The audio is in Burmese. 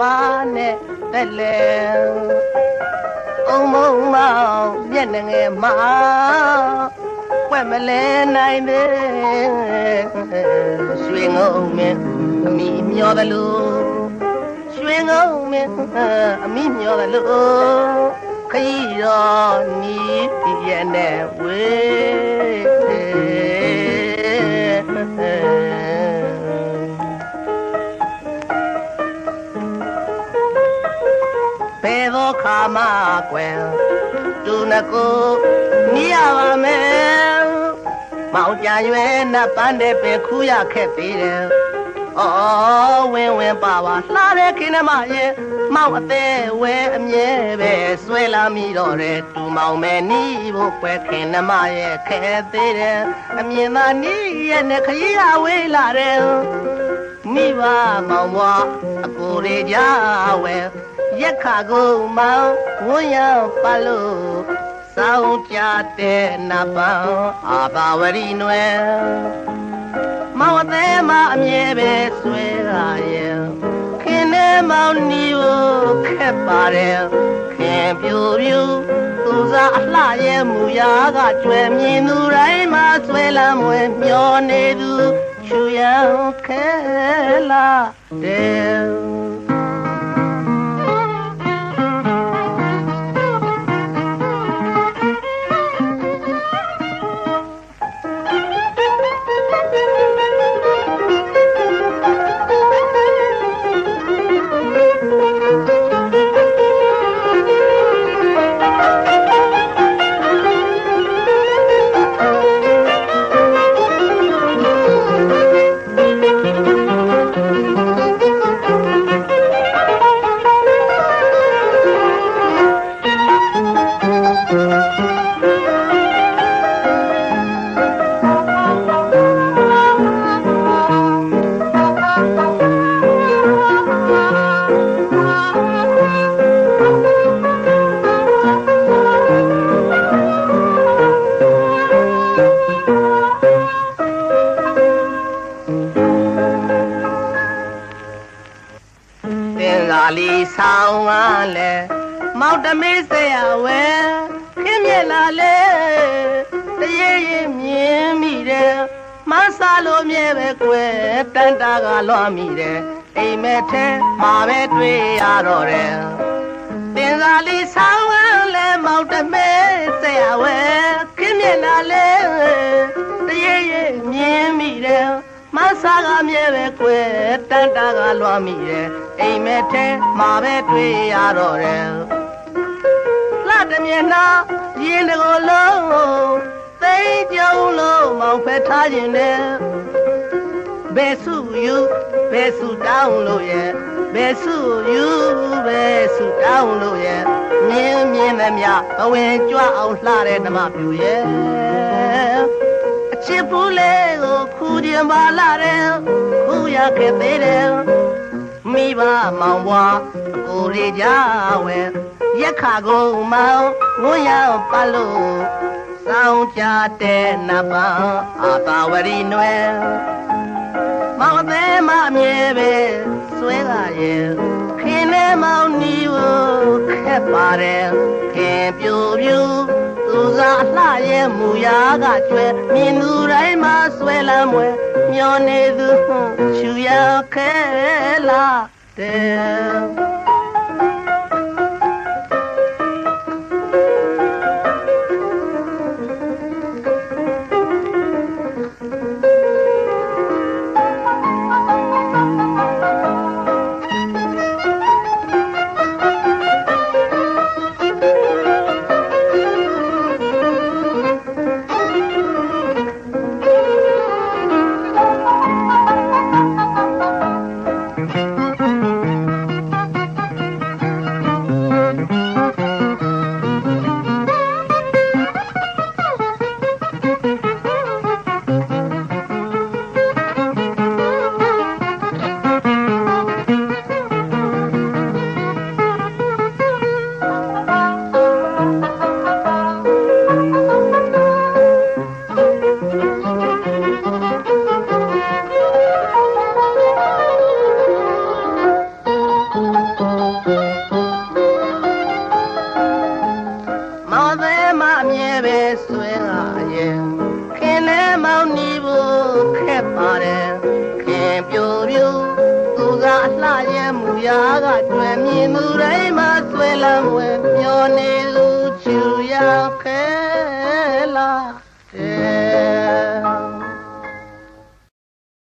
ပါနဲ့တက်လေအုံမုံမောင်မျက်နှငယ်မှာွက်မလဲနိုင်သေးရွှေငုံမင်းအမိမျောတယ်လို့ရွှေငုံမင်းအမိမျောတယ်လို့ခရီးတော်နီးပြည့်နဲ့ဝေး ခါမှကွယ်သူနကိုနီးရပါမယ်မောင်ကြရွယ်နတ်ပန်းတဲ့ပင်ခူးရခက်သေးတယ်အော်ဝင်းဝင်းပါပါလှတဲ့ခင်းနမရဲ့မောင်အသေးဝဲအမြဲပဲဆွဲလာမိတော့တယ်တူမောင်မဲနီးဖို့ပွဲခင်းနမရဲ့ခဲသေးတယ်အမြင်သာနီးရဲ့နဲ့ခရီးရဝေးလာတယ်မိဘမောင်ဘွားအကိုရေကြဝဲ ရက်ခါကိုမောင်ဝန်းရပါလို့စောင်းကြတဲ့နပန်းအာပါဝရီနွယ်မောင်အသေးမအမြဲပဲဆွဲလာရဲ့ခင်နေမောင်နီကိုခက်ပါတယ်ခင်ပြူပြူသူစားအလှရဲ့မူရာကကျွဲမြင်သူတိုင်းမှာဆွဲလမ်းမွေမျောနေသူချူရန်ခဲလာတဲ့တ င်သာလီဆောင်ကလည်းမောင်တမေးဆရာဝဲခင်းမြက်လာလေတရေရင်မြင်မိတယ်မဆာလို့မြဲပဲကွယ်တန်တာကလွှမ်းမိတယ်အိမ်မဲထဲမှာပဲတွေ့ရတော့တယ်တင်သာလီဆောင် မဆာကမြဲပဲကွယ်တန်တာကလွှမ်းမိတယ်အိမ်မဲထဲမှာပဲတွေ့ရတော့တယ်လှတမျက်နှာရင်တကိုယ်လုံးသိကြုံလုံးမောင်ဖက်ထားခြင်းနဲ့ဘယ်စုယူဘယ်စုတောင်းလို့ရဲ့ဘယ်စုယူဘယ်စုတောင်းလို့ရဲ့မြင်းမြင်းသမျှဘဝင်ကြွအောင်လှတဲ့ဓမ္မပြူရဲ့အ ချစ်ပူးလေးကိုခူခြင်းပါလာတယ်ခူရခဲ့သေးတယ်မိဘမောင်ဘွားအကိုရေကြဝဲရက်ခါကိုမောင်ငွန်းရောက်ပါလို့စောင်းကြတဲ့နပန်းအာတာဝရီနွယ်မောင်အသေးမအမြဲပဲဆွဲလာရဲ့ခင်နဲ့မောင်နီကိုခက်ပါတယ်ခင်ပြူပြူသူစားအလှ ရဲ့မူရာကကျွဲမြင်သူတိုင်းမှာဆွဲလမ်းမွဲမျောနေသူချူရခဲလာတဲ့တ မြဲပဲဆွဲလာရဲ့ခင်နဲ့မောင်းနေဖို့ခက်ပါတယ်ခင်ပြိုပြိုသူကအလှရဲ့မူရာကတွေ့မြင်မှုတိုင်းမှာဆွဲလမ်းဝဲမျောနေလို့ချူရခဲလား